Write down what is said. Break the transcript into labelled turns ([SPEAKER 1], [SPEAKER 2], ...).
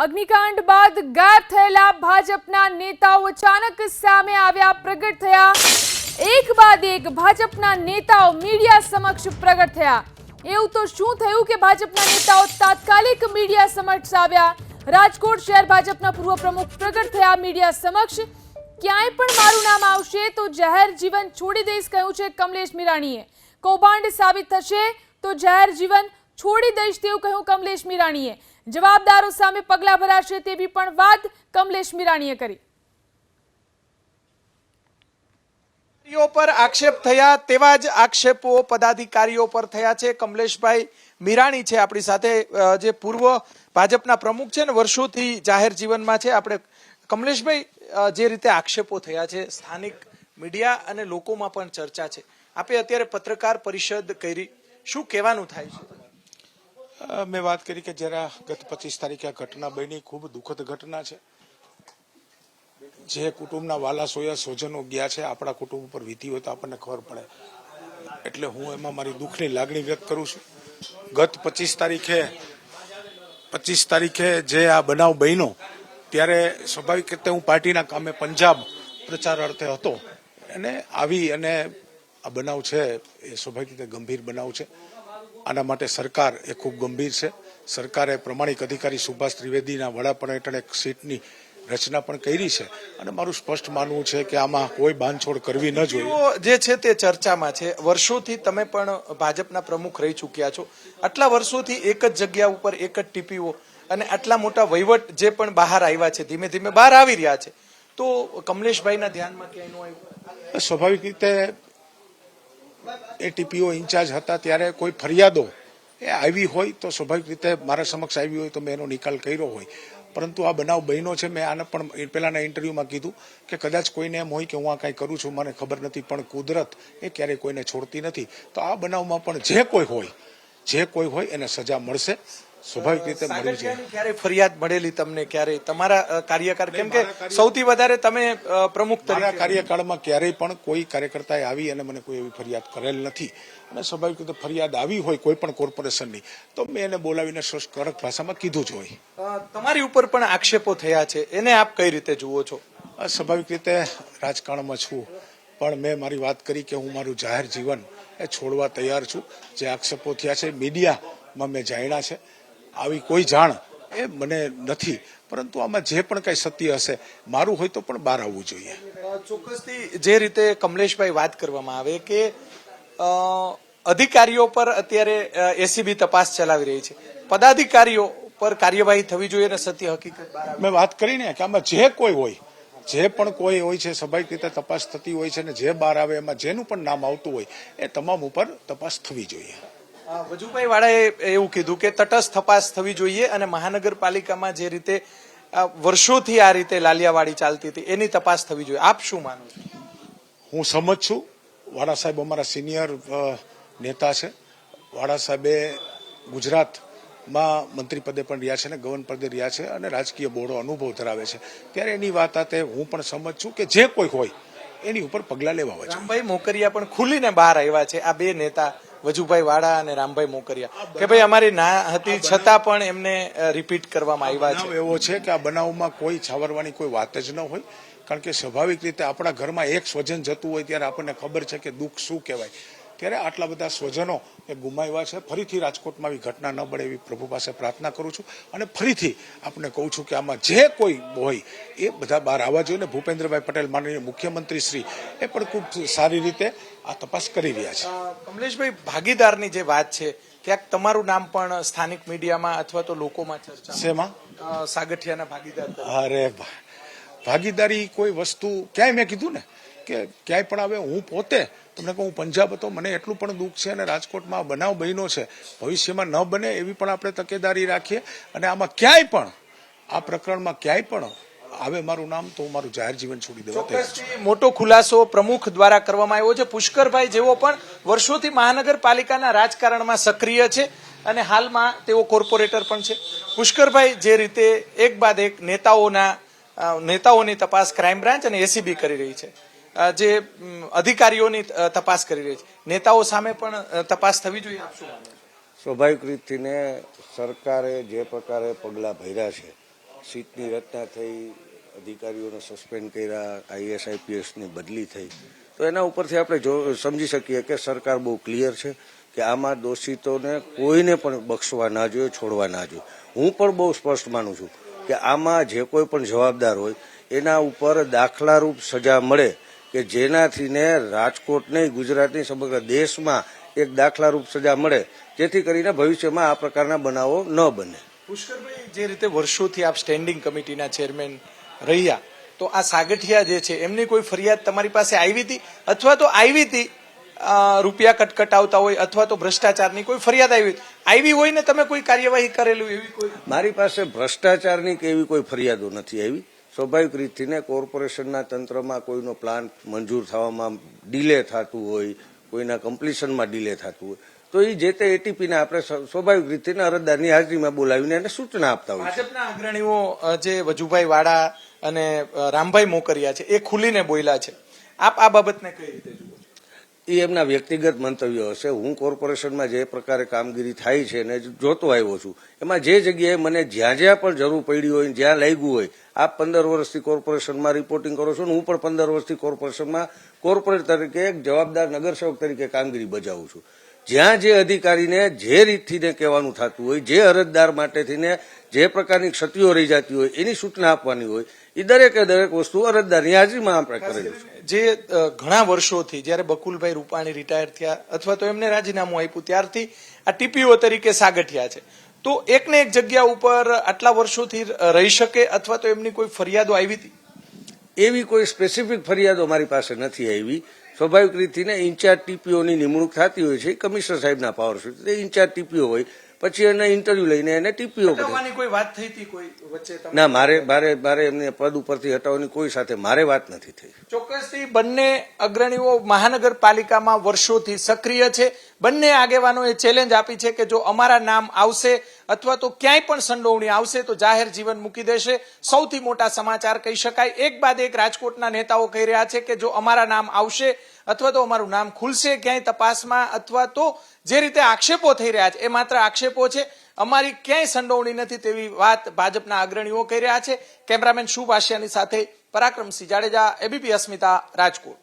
[SPEAKER 1] અગ્નિકાંડ બાદ ગાયબ થયેલા ભાજપના નેતાઓ અચાનક સામે આવ્યા, પ્રગટ થયા. એક બાદ એક ભાજપના નેતાઓ મીડિયા સમક્ષ પ્રગટ થયા. એવું તો શું થયું કે ભાજપના નેતાઓ તાત્કાલિક મીડિયા સમક્ષ આવ્યા? રાજકોટ શહેર ભાજપના પૂર્વ પ્રમુખ પ્રગટ થયા મીડિયા સમક્ષ. ક્યાંય પણ મારું નામ આવશે તો જાહેર જીવન છોડી દઈશ, કહ્યું છે કમલેશ મીરાણીએ. કૌભાંડ સાબિત થશે તો જાહેર જીવન છોડી દઈશ તેવું કહ્યું કમલેશ મીરાણીએ. જવાબદારો સામે પગલાં ભરાશે તેવી પણ વાત કમલેશ મીરાણીએ કરી.
[SPEAKER 2] પર આક્ષેપ થયા તેવા જ આક્ષેપો પદાધિકારીઓ પર થયા છે. કમલેશભાઈ મીરાણી છે આપણી સાથે જે પૂર્વ ભાજપના પ્રમુખ છે ને, વર્ષોથી જાહેર જીવનમાં છે. આપણે કમલેશભાઈ જે રીતે આક્ષેપો થયા છે, સ્થાનિક મીડિયા અને લોકોમાં પણ ચર્ચા છે. આપે અત્યારે પત્રકાર પરિષદ કરી. શું કહેવાનું થાય છે?
[SPEAKER 3] મેં વાત કરી કે જરા ગત પચીસ તારીખે આ ઘટના બની. ખૂબ દુઃખદ ઘટના છે. જે કુટુંબના વાલા સોયા સ્વજનો ગયા છે, આપણા કુટુંબ ઉપર વીતી હોય તો આપણને ખબર પડે. એટલે હું એમાં મારી દુઃખની લાગણી વ્યક્ત કરું છું. ગત પચીસ તારીખે પચીસ તારીખે જે આ બનાવ બન્યો, ત્યારે સ્વાભાવિક રીતે હું પાર્ટીના કામે પંજાબ પ્રચાર અર્થે હતો. અને આવી અને આ બનાવ છે, એ સ્વાભાવિક રીતે ગંભીર બનાવ છે. આના માટે સરકાર એ ખૂબ ગંભીર છે. સરકારે પ્રમાણિક અધિકારી સુભાષ ત્રિવેદીના વડાપણ હેઠળ એક સીટની રચના પણ કરી છે. અને મારું સ્પષ્ટ માનવું છે કે આમાં કોઈ બાંધછોડ કરવી ન જોઈએ.
[SPEAKER 2] જે છે તે ચર્ચામાં છે. વર્ષોથી તમે પણ ભાજપના પ્રમુખ રહી ચૂક્યા છો. આટલા વર્ષોથી એક જ જગ્યા ઉપર એક જ ટીપીઓ અને આટલા મોટા વહીવટ જે પણ બહાર આવ્યા છે ધીમે ધીમે બહાર આવી રહ્યા છે. તો કમલેશભાઈના ધ્યાનમાં ક્યાંયનું આવ્યું?
[SPEAKER 3] સ્વાભાવિક રીતે એ ટીપીઓ ઇન્ચાર્જ હતા ત્યારે કોઈ ફરિયાદો એ આવી હોય તો સ્વાભાવિક રીતે મારા સમક્ષ આવી હોય તો મેં એનો નિકાલ કર્યો હોય. પરંતુ આ બનાવ બન્યો છે, મેં આને પણ પહેલાના ઇન્ટરવ્યુમાં કીધું કે કદાચ કોઈને એમ હોય કે હું આ કાંઈ કરું છું, મને ખબર નથી, પણ કુદરત એ ક્યારેય કોઈને છોડતી નથી. તો આ બનાવમાં પણ જે કોઈ હોય, જે કોઈ હોય એને સજા મળશે. સ્વાભાવિક રીતે મળવી
[SPEAKER 2] છે. ક્યારે ફરિયાદ મળેલી તમને ક્યારે તમારા કાર્યકાળ કેમ કે સૌથી વધારે તમે પ્રમુખ તરીકે
[SPEAKER 3] કાર્યકાળમાં ક્યારેય પણ કોઈ કાર્યકર્તાએ આવી અને મને કોઈ એવી ફરિયાદ કરેલ નથી. અને સ્વાભાવિક રીતે ફરિયાદ આવી હોય કોઈ પણ કોર્પોરેશનની તો મેં એને બોલાવીને કડક ભાષામાં કીધું જ હોય.
[SPEAKER 2] તમારી ઉપર પણ આક્ષેપો થયા છે. એને આપ કઈ રીતે જુઓ છો?
[SPEAKER 3] સ્વાભાવિક રીતે રાજકારણમાં છું. પણ મેં મારી વાત કરી કે હું મારું જાહેર જીવન એ છોડવા તૈયાર છું. જે આક્ષેપો થયા છે મીડિયામાં મેં જાણ્યા છે. આવી કોઈ જાણ એ મને નથી. પરંતુ આમાં જે પણ કઈ સત્ય હશે મારું હોય તો પણ બહાર આવવું જોઈએ.
[SPEAKER 2] ચોક્કસથી જે રીતે કમલેશભાઈ વાત કરવામાં આવે કે અધિકારીઓ પર અત્યારે એસીબી તપાસ ચલાવી રહી છે. પદાધિકારીઓ પર કાર્યવાહી થવી જોઈએ અને સત્ય હકીકત
[SPEAKER 3] મેં વાત કરી ને કે આમાં જે કોઈ હોય જે પણ કોઈ હોય છે સ્વાભાવિક રીતે તપાસ થતી હોય છે ને જે બહાર આવે એમાં જેનું પણ નામ આવતું હોય એ તમામ ઉપર તપાસ થવી જોઈએ.
[SPEAKER 2] વજુભાઈ વાળાએ એવું કીધું કે તટસ્થ તપાસ થવી જોઈએ અને મહાનગરપાલિકામાં જે રીતે વર્ષોથી આ રીતે લાલિયાવાડી ચાલતી હતી એની તપાસ થવી જોઈએ. આપ શું માનો
[SPEAKER 3] હું સમજ છું. વાડા સાહેબ અમારા સિનિયર નેતા છે. વાડા સાહેબે ગુજરાતમાં મંત્રી પદે પણ રહ્યા છે અને ગવર્ન પદે રહ્યા છે અને રાજકીય બોર્ડો અનુભવ ધરાવે છે. ત્યારે એની વાત આતે હું પણ સમજ છું કે જે કોઈ હોય એની ઉપર પગલાં લેવા હોય
[SPEAKER 2] રામભાઈ મોકરિયા પણ ખુલીને બહાર આવ્યા છે. આ બે નેતા વજુભાઈ વાળા અને રામભાઈ મોકરિયા કે ભાઈ અમારી ના હતી છતાં પણ એમને રિપીટ કરવામાં આવ્યા છે.
[SPEAKER 3] એવો છે કે આ બનાવમાં કોઈ છાવરવાની કોઈ વાત જ ન હોય કારણ કે સ્વાભાવિક રીતે આપણા ઘરમાં એક સ્વજન જતું હોય ત્યારે આપણને ખબર છે કે દુઃખ શું કહેવાય. ત્યારે આટલા બધા સ્વજનો એ ગુમાવ્યા છે. ફરીથી રાજકોટમાં આવી ઘટના ન બને એવી પ્રભુ પાસે પ્રાર્થના કરું છું. અને ફરીથી આપણે કહું છું કે આમાં જે કોઈ હોય એ બધા બહાર આવવા જોઈએ. ને ભૂપેન્દ્રભાઈ પટેલ માનનીય મુખ્યમંત્રી શ્રી એ પણ ખૂબ સારી રીતે આ તપાસ કરી રહ્યા છે.
[SPEAKER 2] કમલેશભાઈ ભાગીદારની જે વાત છે ક્યાંક તમારું નામ પણ સ્થાનિક મીડિયામાં અથવા તો લોકોમાં ચર્ચા
[SPEAKER 3] શેમાં?
[SPEAKER 2] સાગઠિયાના ભાગીદાર
[SPEAKER 3] અરે ભાગીદારી કોઈ વસ્તુ ક્યાંય મેં કીધું ને? કે ક્યાંય પણ હવે હું પોતે તમને કહું, પંજાબ હતો, મને એટલું પણ દુઃખ છે અને રાજકોટમાં બનાવ બન્યો છે. ભવિષ્યમાં ન બને એવી પણ આપણે તકેદારી રાખીએ અને આમાં ક્યાંય પણ, આ પ્રકરણમાં ક્યાંય પણ આવે મારું નામ, તો હું મારું જાહેર જીવન છોડી દેવા
[SPEAKER 2] મોટો ખુલાસો પ્રમુખ દ્વારા કરવામાં આવ્યો છે. પુષ્કરભાઈ જેવો પણ વર્ષોથી મહાનગરપાલિકાના રાજકારણમાં સક્રિય છે અને હાલમાં તેઓ કોર્પોરેટર પણ છે. પુષ્કરભાઈ જે રીતે એક બાદ એક નેતાઓના નેતાઓની તપાસ ક્રાઇમ બ્રાન્ચ અને એસીબી કરી રહી છે. જે અધિકારીઓની તપાસ કરી રહી છે. નેતાઓ સામે પણ તપાસ થવી જોઈએ
[SPEAKER 4] સ્વાભાવિક રીતથીને સરકારે જે પ્રકારે પગલાં ભર્યા છે, સીટની રચના થઈ, અધિકારીઓને સસ્પેન્ડ કર્યા, આઈએસ, આઈપીએસની બદલી થઈ, તો એના ઉપરથી આપણે જો, સમજી શકીએ કે સરકાર બહુ ક્લિયર છે કે આમાં દોષિતોને કોઈને પણ બક્ષવા ના જોઈએ, છોડવા ના જોઈએ. હું પણ બહુ સ્પષ્ટ માનું છું કે આમાં જે કોઈ પણ જવાબદાર હોય, એના ઉપર દાખલારૂપ સજા મળે કે જેનાથીને રાજકોટને રાજકોટ નહીં ગુજરાતની સમગ્ર દેશમાં એક દાખલારૂપ સજા મળે. જેથી કરીને ભવિષ્યમાં આ પ્રકારના બનાવો ન બને.
[SPEAKER 2] પુષ્કરભાઈ જે રીતે વર્ષોથી આપ સ્ટેન્ડિંગ કમિટીના ચેરમેન રહ્યા તો આ સાગઠિયા જે છે એમની કોઈ ફરિયાદ તમારી પાસે આવી હતી? અથવા તો આવી હતી રૂપિયા રૂપિયા કટકટાવતા હોય અથવા તો ભ્રષ્ટાચારની કોઈ ફરિયાદ આવી? આવી હોય ને તમે કોઈ કાર્યવાહી કરેલું એવી કોઈ?
[SPEAKER 4] મારી પાસે ભ્રષ્ટાચારની કે એવી કોઈ ફરિયાદો નથી આવી. સ્વાભાવિક રીતથીને કોર્પોરેશનના તંત્રમાં કોઈનો પ્લાન મંજૂર થવામાં ડિલે થતું હોય, કોઈના કમ્પ્લીશનમાં ડિલે થતું હોય, તો એ જે તે એટીપીને આપણે સ્વ- સ્વાભાવિક રીતે અરજદારની હાજરીમાં બોલાવીને એને સૂચના આપતા હોય
[SPEAKER 2] ભાજપના અગ્રણીઓ જે વજુભાઈ વાડા અને રામભાઈ મોકરિયા છે, એ ખુલીને બોલ્યા છે આપ આ બાબતને કઈ રીતે?
[SPEAKER 4] એ એમના વ્યક્તિગત મંતવ્યો હશે. હું કોર્પોરેશનમાં જે પ્રકારે કામગીરી થાય છે ને જોતો આવ્યો છું, એમાં જે જગ્યાએ મને જ્યાં જ્યાં પણ જરૂર પડી હોય જ્યાં લાગ્યું હોય, આપ પંદર વર્ષથી કોર્પોરેશનમાં રિપોર્ટિંગ કરો છો ને હું પણ પંદર વર્ષથી કોર્પોરેશનમાં કોર્પોરેટ તરીકે એક જવાબદાર નગરસેવક તરીકે કામગીરી બજાવું છું. જ્યાં જે અધિકારીને જે રીતથીને કહેવાનું થતું હોય, જે અરજદાર માટેથી ને જે પ્રકારની ક્ષતિઓ રહી જતી હોય, એની સૂચના આપવાની હોય એ દરેકે દરેક વસ્તુ અરજદારની હાજરીમાં આપણે કરેલું છે
[SPEAKER 2] જે ઘણા વર્ષોથી જ્યારે બકુલભાઈ રૂપાણી રિટાયર થયા અથવા તો એમને રાજીનામું આપ્યું ત્યારથી આ ટીપીઓ તરીકે સાગઠિયા છે. તો એકને એક જગ્યા ઉપર આટલા વર્ષોથી રહી શકે અથવા તો એમની કોઈ ફરિયાદો આવી હતી?
[SPEAKER 4] એવી કોઈ સ્પેસિફિક ફરિયાદો મારી પાસે નથી આવી. સ્વાભાવિક રીતથી ને ઇન્ચાર્જ ટીપીઓની નિમણૂક થતી હોય છે કમિશનર સાહેબના પાવર સુધી ઇન્ચાર્જ ટીપીઓ હોય. પછી એને ઇન્ટરવ્યુ લઈને એને ટીપીઓ
[SPEAKER 2] કોઈ વાત થઈ હતી કોઈ વચ્ચે
[SPEAKER 4] ના મારે મારે મારે એમને પદ ઉપરથી હટાવવાની કોઈ સાથે મારે વાત નથી થઈ.
[SPEAKER 2] ચોક્કસથી બંને અગ્રણીઓ મહાનગરપાલિકામાં વર્ષોથી સક્રિય છે. બંને આગેવાનોએ ચેલેન્જ આપી છે કે જો અમારા નામ આવશે અથવા તો ક્યાંય પણ સંડોવણી આવશે તો જાહેર જીવન મૂકી દેશે. સૌથી મોટા સમાચાર કહી શકાય. એક બાદ એક રાજકોટના નેતાઓ કહી રહ્યા છે કે જો અમારા નામ આવશે અથવા તો અમારું નામ ખુલશે ક્યાંય તપાસમાં અથવા તો જે રીતે આક્ષેપો થઈ રહ્યા છે, એ માત્ર આક્ષેપો છે. અમારી ક્યાંય સંડોવણી નથી તેવી વાત ભાજપના અગ્રણીઓ કહી રહ્યા છે. કેમેરામેન શુભ આશિયાની સાથે પરાક્રમસિંહ જાડેજા, એબીપી અસ્મિતા, રાજકોટ.